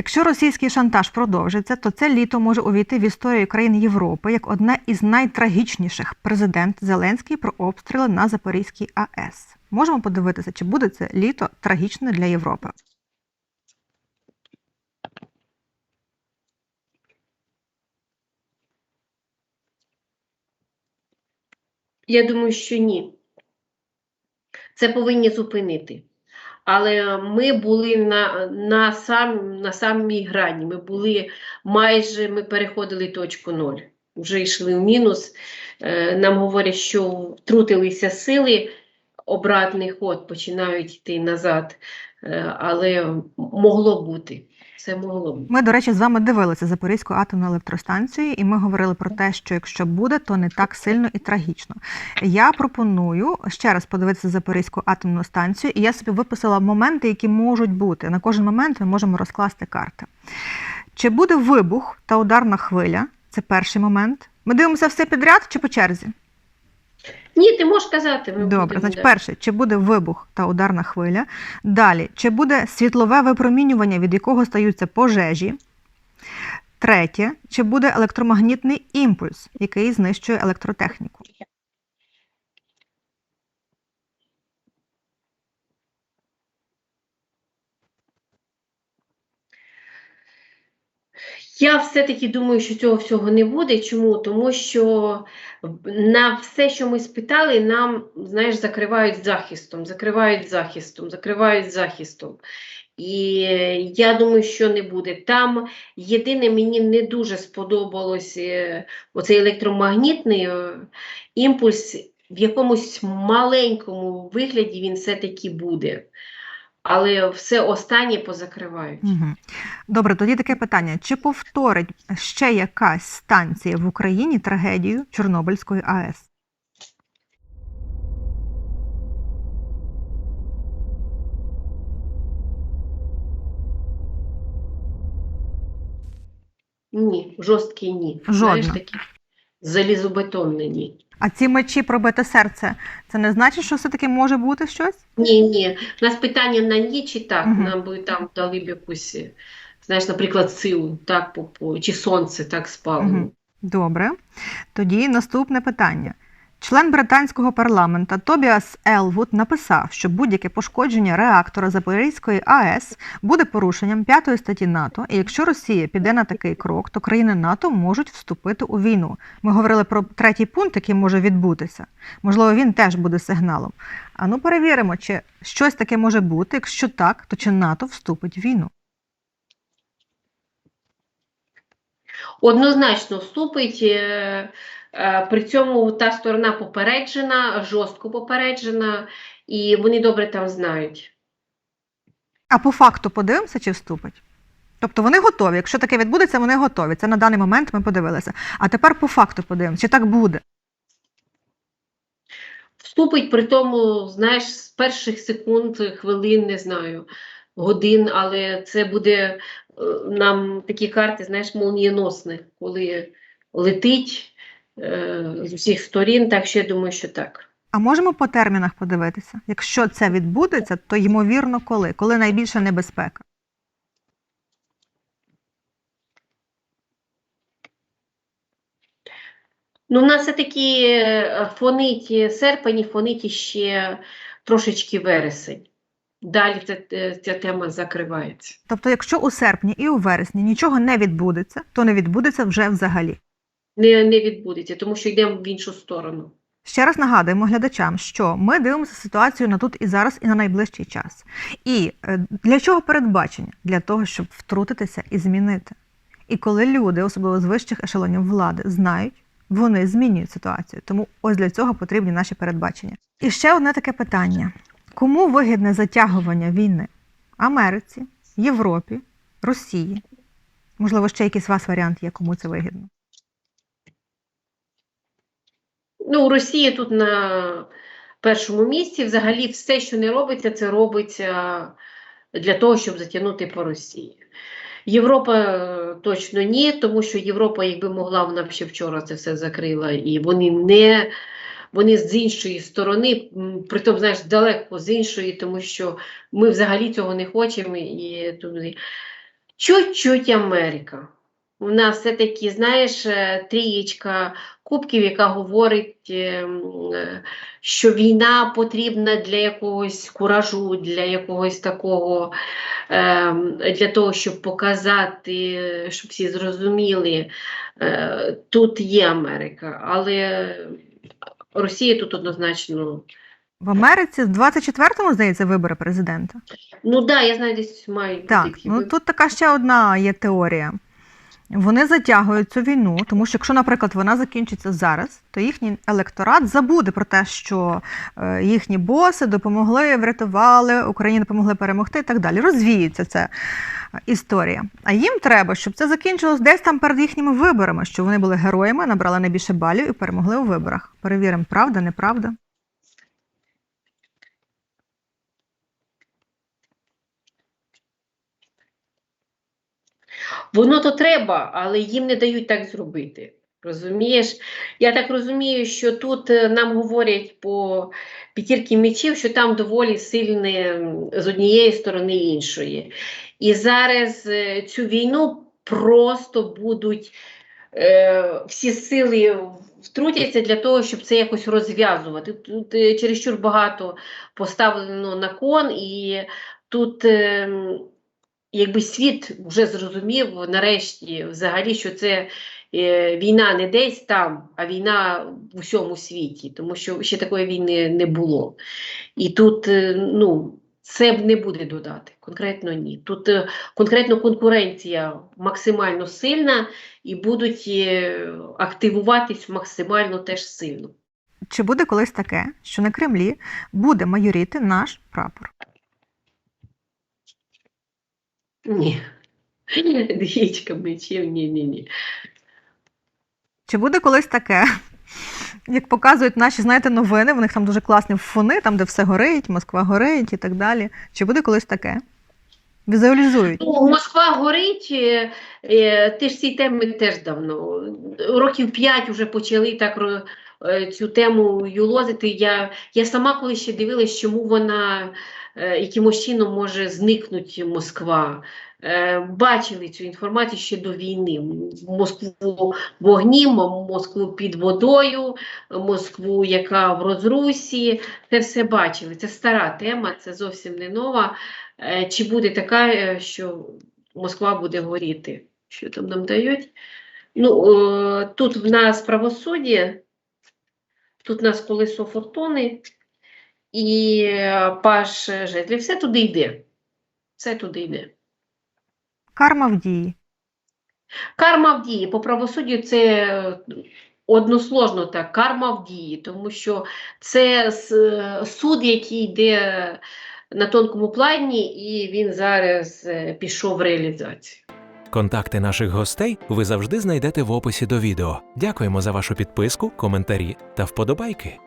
Якщо російський шантаж продовжиться, то це літо може увійти в історію країн Європи як одне із найтрагічніших. Президент Зеленський про обстріли на Запорізькій АЕС. Можемо подивитися, чи буде це літо трагічне для Європи. Я думаю, що ні. Це повинні зупинити. Але ми були на, на, сам, на самій грані. Ми були майже, ми переходили точку ноль. Вже йшли в мінус. Е, Нам говорять, що втрутилися сили, обратний ход починають йти назад. Е, Але могло бути. Це могло бути. Ми, до речі, з вами дивилися Запорізьку атомну електростанцію, і ми говорили про те, що якщо буде, то не так сильно і трагічно. Я пропоную ще раз подивитися Запорізьку атомну станцію, і я собі виписала моменти, які можуть бути. На кожен момент ми можемо розкласти карти. Чи буде вибух та ударна хвиля? Це перший момент. Ми дивимося все підряд чи по черзі? Ні, ти можеш казати. Ми Добре, будемо, значить, да. перше, чи буде вибух та ударна хвиля. Далі, чи буде світлове випромінювання, від якого стаються пожежі. Третє, чи буде електромагнітний імпульс, який знищує електротехніку. Я все-таки думаю, що цього всього не буде. Чому? Тому що на все, що ми спитали, нам, знаєш, закривають захистом, закривають захистом, закривають захистом. І я думаю, що не буде. Там єдине, мені не дуже сподобалось е, оцей електромагнітний е, імпульс, в якомусь маленькому вигляді він все-таки буде. Але все останнє позакривають. Угу. Добре, тоді таке питання: чи повторить ще якась станція в Україні трагедію Чорнобильської АЕС? Ні, жорсткий ні. Знаєш, такі залізобетонне ні. А ці мечі пробите серце, це не значить, що все-таки може бути щось? Ні, ні. У нас питання на ні чи так. Мгм. Нам би там дали б якусь, знаєш, наприклад, силу, так, по, по, чи сонце так спало. Мгм. Добре. Тоді наступне питання. Член британського парламента Тобіас Елвуд написав, що будь-яке пошкодження реактора Запорізької АЕС буде порушенням п'ятої статті НАТО, і якщо Росія піде на такий крок, то країни НАТО можуть вступити у війну. Ми говорили про третій пункт, який може відбутися. Можливо, він теж буде сигналом. А ну перевіримо, чи щось таке може бути. Якщо так, то чи НАТО вступить в війну? Однозначно вступить. Е, При цьому та сторона попереджена, жорстко попереджена, і вони добре там знають. А по факту подивимося, чи вступить. Тобто вони готові. Якщо таке відбудеться, вони готові. Це на даний момент ми подивилися. А тепер по факту подивимося, чи так буде. Вступить при тому, знаєш, з перших секунд, хвилин, не знаю, годин, але це буде е, нам такі карти, знаєш, молнієносні, коли летить з усіх сторін, так що я думаю, що так. А можемо по термінах подивитися? Якщо це відбудеться, то ймовірно коли? Коли найбільша небезпека? Ну, в нас все-таки е, фонить серпень і фонить ще трошечки вересень. Далі ця, е, ця тема закривається. Тобто, якщо у серпні і у вересні нічого не відбудеться, то не відбудеться вже взагалі. Не, не відбудеться, тому що йдемо в іншу сторону. Ще раз нагадуємо глядачам, що ми дивимося ситуацію на тут і зараз, і на найближчий час. І е, для чого передбачення? Для того, щоб втрутитися і змінити. І коли люди, особливо з вищих ешелонів влади, знають, вони змінюють ситуацію. Тому ось для цього потрібні наші передбачення. І ще одне таке питання: кому вигідне затягування війни? Америці, Європі, Росії? Можливо, ще якийсь у вас варіант є, кому це вигідно. Ну, Росія тут на першому місці. Взагалі, все, що не робиться, це робиться для того, щоб затягнути по Росії. Європа е, точно ні, тому що Європа, якби могла, вона б ще вчора це все закрила, і вони не. Вони з іншої сторони, притом, знаєш, далеко з іншої, тому що ми взагалі цього не хочемо. І чуть-чуть Америка. У нас все-таки, знаєш, е, трієчка кубків, яка говорить, е, м, е, що війна потрібна для якогось куражу, для якогось такого, ем, для того, щоб показати, щоб всі зрозуміли, е, тут є Америка, але Росія тут однозначно. В Америці в 24-му, здається, вибори президента. Ну так, да, я знаю, десь мають Так, ну тут така ще одна є теорія. Вони затягують цю війну, тому що якщо, наприклад, вона закінчиться зараз, то їхній електорат забуде про те, що е, їхні боси допомогли, врятували, Україні допомогли перемогти і так далі. Розвіється ця е, історія. А їм треба, щоб це закінчилось десь там перед їхніми виборами, що вони були героями, набрали найбільше балів і перемогли у виборах. Перевіримо, правда, неправда. Воно то треба, але їм не дають так зробити. Розумієш? Я так розумію, що тут е, нам говорять по п'ятірки мечів, що там доволі сильне з однієї сторони і іншої. І зараз е, цю війну просто будуть е, всі сили втрутяться для того, щоб це якось розв'язувати. Тут е, чересчур багато поставлено на кон, і тут. Е, якби світ вже зрозумів нарешті взагалі, що це е, війна не десь там, а війна в усьому світі, тому що ще такої війни не було. І тут е, ну, це не буде додати, конкретно ні. Тут е, конкретно конкуренція максимально сильна і будуть активуватись максимально теж сильно. Чи буде колись таке, що на Кремлі буде майоріти наш прапор? Ні. Двічка мечів, ні, ні, ні. Чи буде колись таке, як показують наші, знаєте, новини, в них там дуже класні фони, там, де все горить, Москва горить і так далі. Чи буде колись таке? Візуалізують. Ну, Москва горить, е, е, ти ж ці теми теж давно. Років п'ять вже почали так е, цю тему юлозити. Я, я сама коли ще дивилась, чому вона якимось чином може зникнути Москва. Е, Бачили цю інформацію ще до війни. Москву в вогні, М- Москву під водою, Москву, яка в розрусі. Це все бачили. Це стара тема, це зовсім не нова. Е, Чи буде така, е, що Москва буде горіти? Що там нам дають? Ну, е, тут в нас правосуддя, тут в нас колесо фортуни і е, паш жезлів. Все туди йде. Все туди йде. Карма в дії. Карма в дії. По правосуддю це е, односложно так. Карма в дії, тому що це суд, який йде на тонкому плані, і він зараз е, пішов в реалізацію. Контакти наших гостей ви завжди знайдете в описі до відео. Дякуємо за вашу підписку, коментарі та вподобайки.